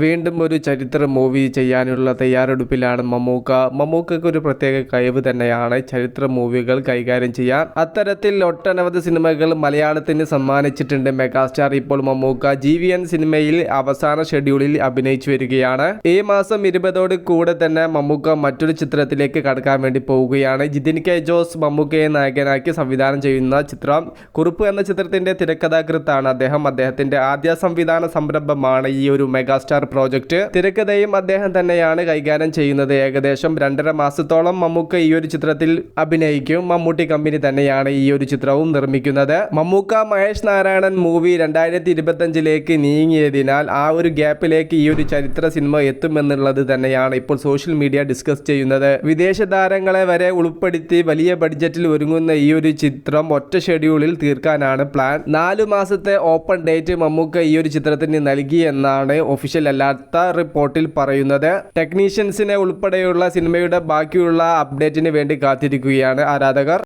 വീണ്ടും ഒരു ചരിത്ര മൂവി ചെയ്യാനുള്ള തയ്യാറെടുപ്പിലാണ് മമ്മൂക്ക. മമ്മൂക്കയ്ക്ക് ഒരു പ്രത്യേക കഴിവ് തന്നെയാണ് ചരിത്ര മൂവികൾ കൈകാര്യം ചെയ്യാൻ. അത്തരത്തിൽ ഒട്ടനവധി സിനിമകൾ മലയാളത്തിന് സമ്മാനിച്ചിട്ടുണ്ട് മെഗാസ്റ്റാർ. ഇപ്പോൾ മമ്മൂക്ക ജി വി എൻ സിനിമയിൽ അവസാന ഷെഡ്യൂളിൽ അഭിനയിച്ചു വരികയാണ്. ഈ മാസം ഇരുപതോട് കൂടെ തന്നെ മമ്മൂക്ക മറ്റൊരു ചിത്രത്തിലേക്ക് കടക്കാൻ വേണ്ടി പോവുകയാണ്. ജിതിൻ കെ ജോസ് മമ്മൂക്കയെ നായകനാക്കി സംവിധാനം ചെയ്യുന്ന ചിത്രം. കുറുപ്പ് എന്ന ചിത്രത്തിന്റെ തിരക്കഥാകൃത്താണ് അദ്ദേഹം. അദ്ദേഹത്തിന്റെ ആദ്യ സംവിധാന സംരംഭമാണ് ഈ ഒരു മെഗാസ്റ്റാർ പ്രോജക്റ്റ്. തിരക്കഥയും അദ്ദേഹം തന്നെയാണ് കൈകാര്യം ചെയ്യുന്നത്. ഏകദേശം രണ്ടര മാസത്തോളം മമ്മൂക്ക ഈ ഒരു ചിത്രത്തിൽ അഭിനയിക്കും. മമ്മൂട്ടി കമ്പനി തന്നെയാണ് ഈ ഒരു ചിത്രവും നിർമ്മിക്കുന്നത്. മമ്മൂക്ക മഹേഷ് നാരായണൻ മൂവി രണ്ടായിരത്തി ഇരുപത്തഞ്ചിലേക്ക് നീങ്ങിയതിനാൽ ആ ഒരു ഗ്യാപ്പിലേക്ക് ഈ ഒരു ചരിത്ര സിനിമ എത്തുമെന്നുള്ളത് തന്നെയാണ് ഇപ്പോൾ സോഷ്യൽ മീഡിയ ഡിസ്കസ് ചെയ്യുന്നത്. വിദേശ താരങ്ങളെ വരെ ഉൾപ്പെടുത്തി വലിയ ബഡ്ജറ്റിൽ ഒരുങ്ങുന്ന ഈ ഒരു ചിത്രം ഒറ്റ ഷെഡ്യൂളിൽ തീർക്കാനാണ് പ്ലാൻ. നാലു മാസത്തെ ഓപ്പൺ ഡേറ്റ് മമ്മൂക്ക ഈ ഒരു ചിത്രത്തിന് നൽകി എന്നാണ് ഒഫീഷ്യൽ അല്ലാത്ത റിപ്പോർട്ടിൽ പറയുന്നത് ടെക്നീഷ്യൻസിനെ ഉൾപ്പെടെയുള്ള സിനിമയുടെ ബാക്കിയുള്ള അപ്ഡേറ്റിന് വേണ്ടി കാത്തിരിക്കുകയാണ് ആരാധകർ.